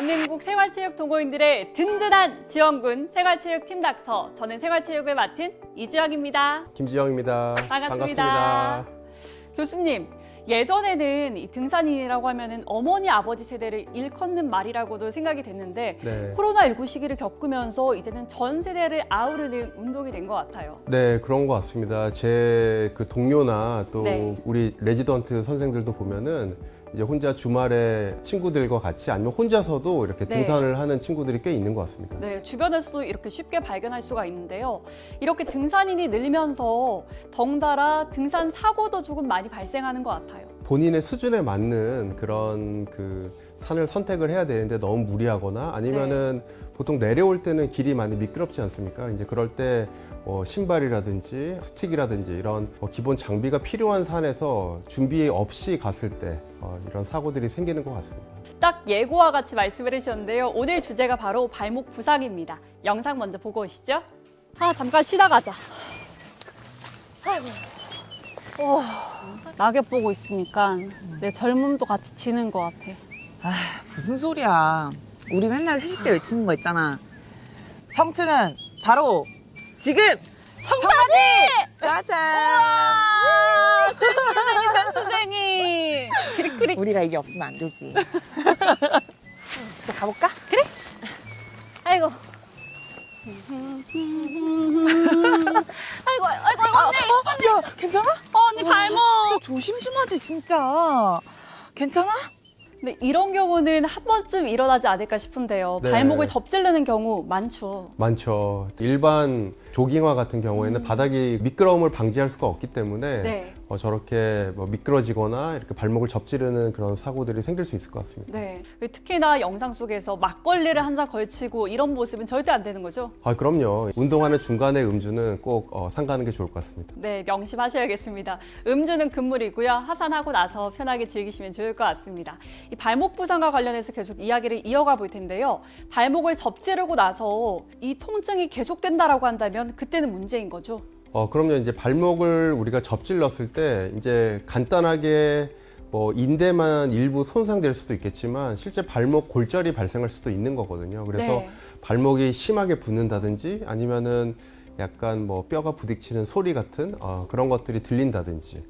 대한민국 생활체육 동호인들의 든든한 지원군 생활체육팀 닥터. 저는 생활체육을 맡은 이주영입니다. 김지영입니다. 반갑습니다. 교수님, 예전에는 이 등산인이라고 하면은 어머니 아버지 세대를 일컫는 말이라고도 생각이 됐는데 네. 코로나19 시기를 겪으면서 이제는 전 세대를 아우르는 운동이 된 것 같아요. 네, 그런 것 같습니다. 제 그 동료나 또 네. 우리 레지던트 선생들도 보면은 이제 혼자 주말에 친구들과 같이 아니면 혼자서도 이렇게 네. 등산을 하는 친구들이 꽤 있는 것 같습니다. 네, 주변에서도 이렇게 쉽게 발견할 수가 있는데요. 이렇게 등산인이 늘면서 덩달아 등산 사고도 조금 많이 발생하는 것 같아요. 본인의 수준에 맞는 그런 그 산을 선택을 해야 되는데 너무 무리하거나 아니면은 네. 보통 내려올 때는 길이 많이 미끄럽지 않습니까? 이제 그럴 때 어, 신발이라든지 스틱이라든지 이런 어, 기본 장비가 필요한 산에서 준비 없이 갔을 때 어, 이런 사고들이 생기는 것 같습니다. 딱 예고와 같이 말씀을 해주셨는데요. 오늘 주제가 바로 발목 부상입니다. 영상 먼저 보고 오시죠. 아, 잠깐 쉬다 가자. 어, 낙엽 보고 있으니까 내 젊음도 같이 지는 것 같아. 아, 무슨 소리야. 우리 맨날 회식 때 외치는 거 있잖아. 청춘은 바로 지금! 청바지! 짜잔! 아, 선생님, 선생님. 크릭크릭. 우리가 이게 없으면 안 되지. 이제 가볼까? 아이고. 아이고, 아이고, 아이고, 언니. 야, 괜찮아? 어, 언니 발목. 진짜 조심 좀 하지, 진짜. 괜찮아? 근데 이런 경우는 한 번쯤 일어나지 않을까 싶은데요. 네. 발목을 접질르는 경우 많죠. 많죠. 일반 조깅화 같은 경우에는 바닥이 미끄러움을 방지할 수가 없기 때문에 음. 네. 어, 저렇게 뭐 미끄러지거나 이렇게 발목을 접지르는 그런 사고들이 생길 수 있을 것 같습니다. 네. 특히나 영상 속에서 막걸리를 한 잔 걸치고 이런 모습은 절대 안 되는 거죠? 아, 그럼요. 운동하는 중간에 음주는 꼭 어, 삼가는 게 좋을 것 같습니다. 네, 명심하셔야겠습니다. 음주는 금물이고요. 하산하고 나서 편하게 즐기시면 좋을 것 같습니다. 이 발목 부상과 관련해서 계속 이야기를 이어가 볼 텐데요. 발목을 접지르고 나서 이 통증이 계속된다라고 한다면 그때는 문제인 거죠. 어, 그럼요. 이제 발목을 우리가 접질렀을 때 이제 간단하게 뭐 인대만 일부 손상될 수도 있겠지만 실제 발목 골절이 발생할 수도 있는 거거든요. 그래서 네. 발목이 심하게 붓는다든지 아니면은 약간 뭐 뼈가 부딪히는 소리 같은 어, 그런 것들이 들린다든지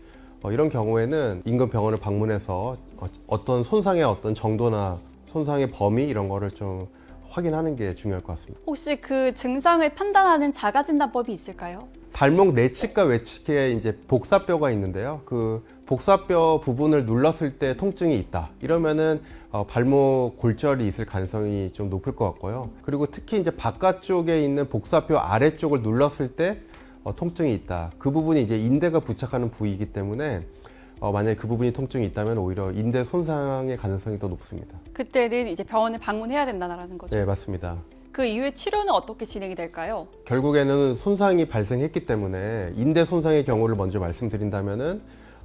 어, 이런 경우에는 인근 병원을 방문해서 어, 어떤 손상의 어떤 정도나 손상의 범위 이런 거를 좀 확인하는 게 중요할 것 같습니다. 혹시 그 증상을 판단하는 자가진단법이 있을까요? 발목 내측과 외측에 이제 복사뼈가 있는데요. 그 복사뼈 부분을 눌렀을 때 통증이 있다. 이러면은 어, 발목 골절이 있을 가능성이 좀 높을 것 같고요. 그리고 특히 이제 바깥쪽에 있는 복사뼈 아래쪽을 눌렀을 때 어, 통증이 있다. 그 부분이 이제 인대가 부착하는 부위이기 때문에 어, 만약에 그 부분이 통증이 있다면 오히려 인대 손상의 가능성이 더 높습니다. 그때는 이제 병원을 방문해야 된다는 거죠. 네, 맞습니다. 그 이후에 치료는 어떻게 진행이 될까요? 결국에는 손상이 발생했기 때문에 인대 손상의 경우를 먼저 말씀드린다면은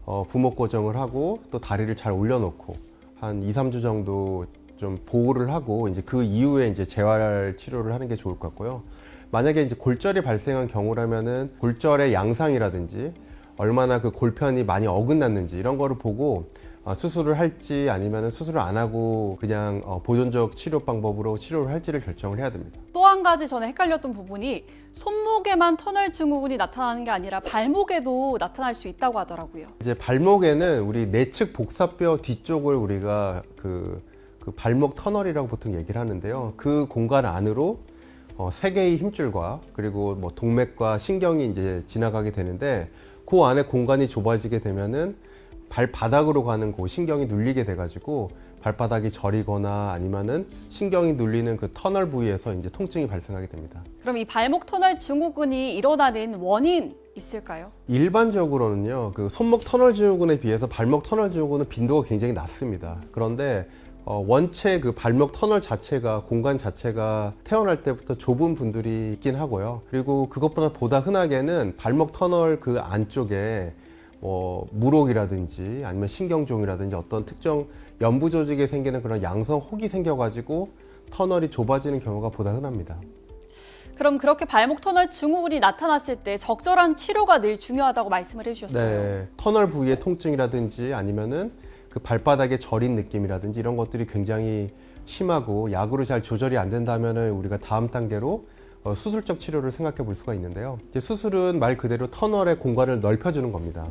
어, 부목 고정을 하고 또 다리를 잘 올려놓고 한 2, 3주 정도 좀 보호를 하고 이제 그 이후에 이제 재활 치료를 하는 게 좋을 것 같고요. 만약에 이제 골절이 발생한 경우라면은 골절의 양상이라든지 얼마나 그 골편이 많이 어긋났는지 이런 거를 보고 어, 수술을 할지 아니면은 수술을 안 하고 그냥 어, 보존적 치료 방법으로 치료를 할지를 결정을 해야 됩니다. 또 한 가지 전에 헷갈렸던 부분이 손목에만 터널 증후군이 나타나는 게 아니라 발목에도 나타날 수 있다고 하더라고요. 이제 발목에는 우리 내측 복사뼈 뒤쪽을 우리가 그, 그 발목 터널이라고 보통 얘기를 하는데요. 그 공간 안으로 어, 세 개의 힘줄과 그리고 뭐 동맥과 신경이 이제 지나가게 되는데 그 안에 공간이 좁아지게 되면은 발바닥으로 가는 그 신경이 눌리게 돼가지고 발바닥이 저리거나 아니면은 신경이 눌리는 그 터널 부위에서 이제 통증이 발생하게 됩니다. 그럼 이 발목 터널 증후군이 일어나는 원인 있을까요? 일반적으로는요, 그 손목 터널 증후군에 비해서 발목 터널 증후군은 빈도가 굉장히 낮습니다. 그런데 어, 원체 그 발목 터널 자체가 공간 자체가 태어날 때부터 좁은 분들이 있긴 하고요. 그리고 그것보다 보다 흔하게는 발목 터널 그 안쪽에 뭐 무록이라든지 아니면 신경종이라든지 어떤 특정 연부 조직에 생기는 그런 양성 혹이 생겨가지고 터널이 좁아지는 경우가 보다 흔합니다. 그럼 그렇게 발목 터널 증후군이 나타났을 때 적절한 치료가 늘 중요하다고 말씀을 해주셨어요. 네, 터널 부위의 통증이라든지 아니면은 그 발바닥에 저린 느낌이라든지 이런 것들이 굉장히 심하고 약으로 잘 조절이 안 된다면은 우리가 다음 단계로 어, 수술적 치료를 생각해 볼 수가 있는데요. 수술은 말 그대로 터널의 공간을 넓혀주는 겁니다.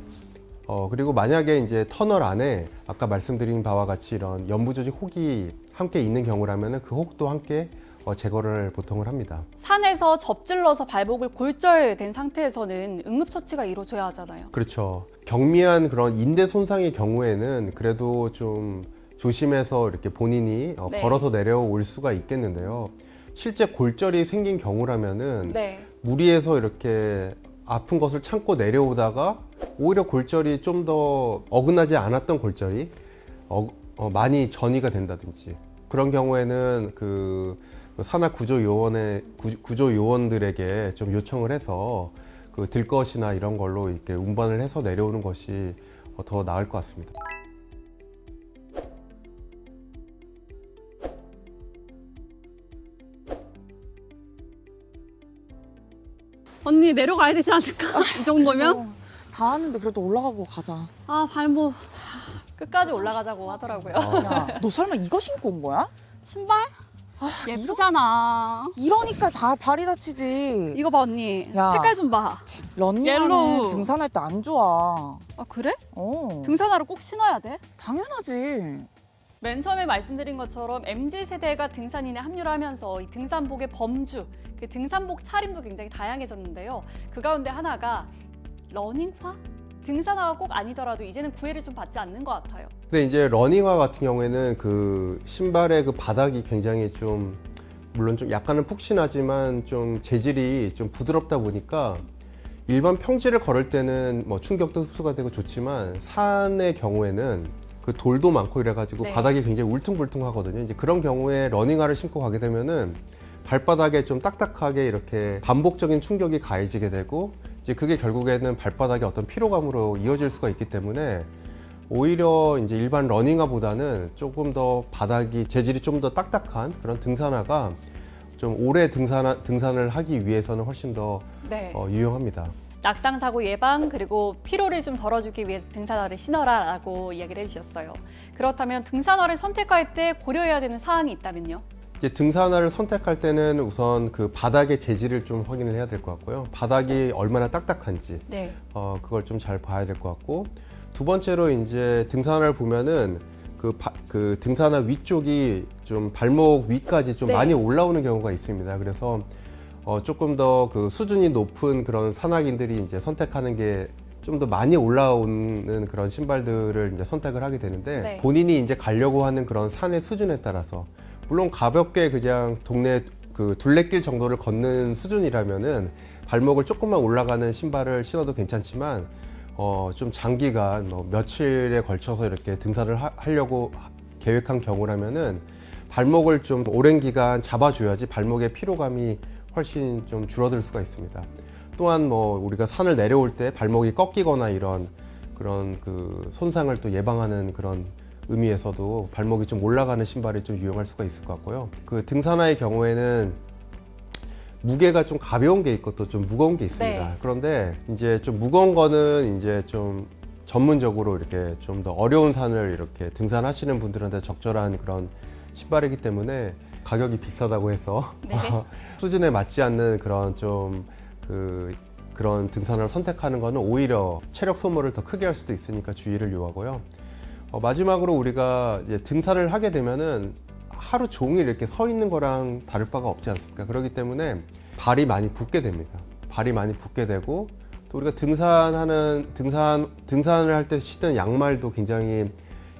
어, 그리고 만약에 이제 터널 안에 아까 말씀드린 바와 같이 이런 연부조직 혹이 함께 있는 경우라면은 그 혹도 함께 어, 제거를 보통을 합니다. 산에서 접질러서 발목을 골절된 상태에서는 응급처치가 이루어져야 하잖아요. 그렇죠. 경미한 그런 인대 손상의 경우에는 그래도 좀 조심해서 이렇게 본인이 어, 네. 걸어서 내려올 수가 있겠는데요. 실제 골절이 생긴 경우라면은 네. 무리해서 이렇게 아픈 것을 참고 내려오다가 오히려 골절이 좀 더 어긋나지 않았던 골절이 어, 어, 많이 전이가 된다든지 그런 경우에는 그 산하 구조 요원의 구- 구조 요원들에게 좀 요청을 해서 그 들것이나 이런 걸로 이렇게 운반을 해서 내려오는 것이 어, 더 나을 것 같습니다. 언니 내려가야 되지 않을까? 이 정도면? 어, 다 왔는데 그래도 올라가고 가자. 아 발목 끝까지 올라가자고 하더라고요. 야, 너 설마 이거 신고 온 거야? 신발? 예쁘잖아. 이러니까 다 발이 다치지. 이거 봐 언니. 야. 색깔 좀 봐. 런닝하는 옐로우. 등산할 때 안 좋아. 아 그래? 어, 등산화를 꼭 신어야 돼? 당연하지. 맨 처음에 말씀드린 것처럼 MZ 세대가 등산인에 합류를 하면서 이 등산복의 범주, 그 등산복 차림도 굉장히 다양해졌는데요. 그 가운데 하나가 러닝화? 등산화가 꼭 아니더라도 이제는 구애를 좀 받지 않는 것 같아요. 근데 이제 러닝화 같은 경우에는 그 신발의 그 바닥이 굉장히 좀 물론 좀 약간은 푹신하지만 좀 재질이 좀 부드럽다 보니까 일반 평지를 걸을 때는 뭐 충격도 흡수가 되고 좋지만 산의 경우에는 그 돌도 많고 이래가지고 네. 바닥이 굉장히 울퉁불퉁하거든요. 이제 그런 경우에 러닝화를 신고 가게 되면은 발바닥에 좀 딱딱하게 이렇게 반복적인 충격이 가해지게 되고 이제 그게 결국에는 발바닥에 어떤 피로감으로 이어질 수가 있기 때문에 오히려 이제 일반 러닝화보다는 조금 더 바닥이 재질이 좀 더 딱딱한 그런 등산화가 좀 오래 등산 등산을 하기 위해서는 훨씬 더 네. 어, 유용합니다. 낙상 사고 예방 그리고 피로를 좀 덜어주기 위해서 등산화를 신어라라고 이야기를 해주셨어요. 그렇다면 등산화를 선택할 때 고려해야 되는 사항이 있다면요? 이제 등산화를 선택할 때는 우선 그 바닥의 재질을 좀 확인을 해야 될 것 같고요. 바닥이 얼마나 딱딱한지 네. 어, 그걸 좀 잘 봐야 될 것 같고 두 번째로 이제 등산화를 보면은 그, 바- 그 등산화 위쪽이 좀 발목 위까지 좀 네. 많이 올라오는 경우가 있습니다. 그래서 어, 조금 더 그 수준이 높은 그런 산악인들이 이제 선택하는 게 좀 더 많이 올라오는 그런 신발들을 이제 선택을 하게 되는데 네. 본인이 이제 가려고 하는 그런 산의 수준에 따라서 물론 가볍게 그냥 동네 그 둘레길 정도를 걷는 수준이라면은 발목을 조금만 올라가는 신발을 신어도 괜찮지만 어, 좀 장기간 뭐 며칠에 걸쳐서 이렇게 등산을 하, 하려고 하- 계획한 경우라면은 발목을 좀 오랜 기간 잡아줘야지 발목의 피로감이 훨씬 좀 줄어들 수가 있습니다. 또한 뭐 우리가 산을 내려올 때 발목이 꺾이거나 이런 그런 그 손상을 또 예방하는 그런 의미에서도 발목이 좀 올라가는 신발이 좀 유용할 수가 있을 것 같고요. 그 등산화의 경우에는 무게가 좀 가벼운 게 있고 또 좀 무거운 게 있습니다. 네. 그런데 이제 좀 무거운 거는 이제 좀 전문적으로 이렇게 좀 더 어려운 산을 이렇게 등산하시는 분들한테 적절한 그런 신발이기 때문에 가격이 비싸다고 해서 네. 수준에 맞지 않는 그런 좀 그 그런 등산을 선택하는 거는 오히려 체력 소모를 더 크게 할 수도 있으니까 주의를 요하고요. 어, 마지막으로 우리가 이제 등산을 하게 되면은 하루 종일 이렇게 서 있는 거랑 다를 바가 없지 않습니까? 그렇기 때문에 발이 많이 붓게 됩니다. 발이 많이 붓게 되고 또 우리가 등산하는 등산 등산을 할 때 신는 양말도 굉장히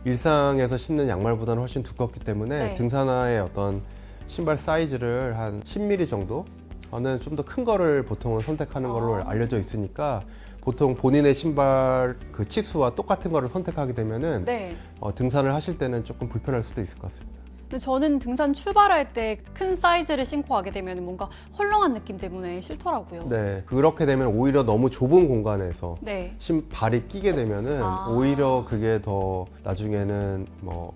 일상에서 신는 양말보다는 훨씬 두껍기 때문에 네. 등산화의 어떤 신발 사이즈를 한 10mm 정도 는좀 더 큰 거를 보통은 선택하는 걸로 아. 알려져 있으니까 보통 본인의 신발 그 치수와 똑같은 거를 선택하게 되면은 네. 어, 등산을 하실 때는 조금 불편할 수도 있을 것 같습니다. 근데 저는 등산 출발할 때 큰 사이즈를 신고 가게 되면 뭔가 헐렁한 느낌 때문에 싫더라고요. 네, 그렇게 되면 오히려 너무 좁은 공간에서 네. 신 발이 끼게 되면은 아. 오히려 그게 더 나중에는 뭐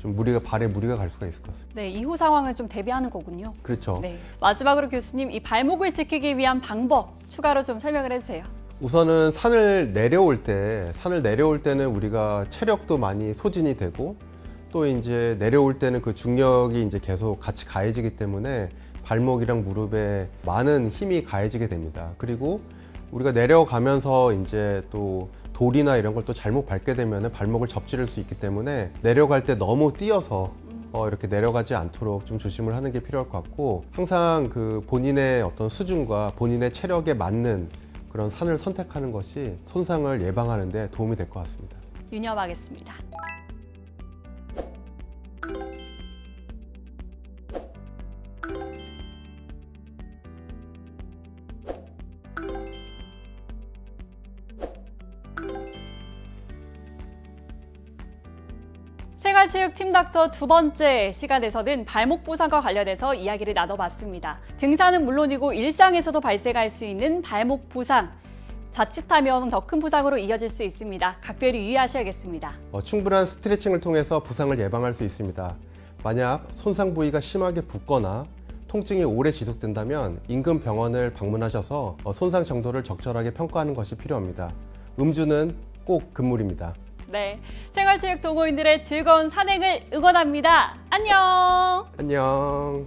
좀 무리가 발에 무리가 갈 수가 있을 것 같습니다. 네, 이후 상황을 좀 대비하는 거군요. 그렇죠. 네. 마지막으로 교수님 이 발목을 지키기 위한 방법 추가로 좀 설명을 해주세요. 우선은 산을 내려올 때 산을 내려올 때는 우리가 체력도 많이 소진이 되고 또 이제 내려올 때는 그 중력이 이제 계속 같이 가해지기 때문에 발목이랑 무릎에 많은 힘이 가해지게 됩니다. 그리고 우리가 내려가면서 이제 또 돌이나 이런 걸 또 잘못 밟게 되면 발목을 접지를 수 있기 때문에 내려갈 때 너무 뛰어서 어, 이렇게 내려가지 않도록 좀 조심을 하는 게 필요할 것 같고 항상 그 본인의 어떤 수준과 본인의 체력에 맞는 그런 산을 선택하는 것이 손상을 예방하는 데 도움이 될 것 같습니다. 유념하겠습니다. 팀닥터 두 번째 시간에서는 발목 부상과 관련해서 이야기를 나눠봤습니다. 등산은 물론이고 일상에서도 발생할 수 있는 발목 부상. 자칫하면 더 큰 부상으로 이어질 수 있습니다. 각별히 유의하셔야겠습니다. 어, 충분한 스트레칭을 통해서 부상을 예방할 수 있습니다. 만약 손상 부위가 심하게 붓거나 통증이 오래 지속된다면 인근 병원을 방문하셔서 어, 손상 정도를 적절하게 평가하는 것이 필요합니다. 음주는 꼭 금물입니다. 네, 생활체육 동호인들의 즐거운 산행을 응원합니다. 안녕! 안녕.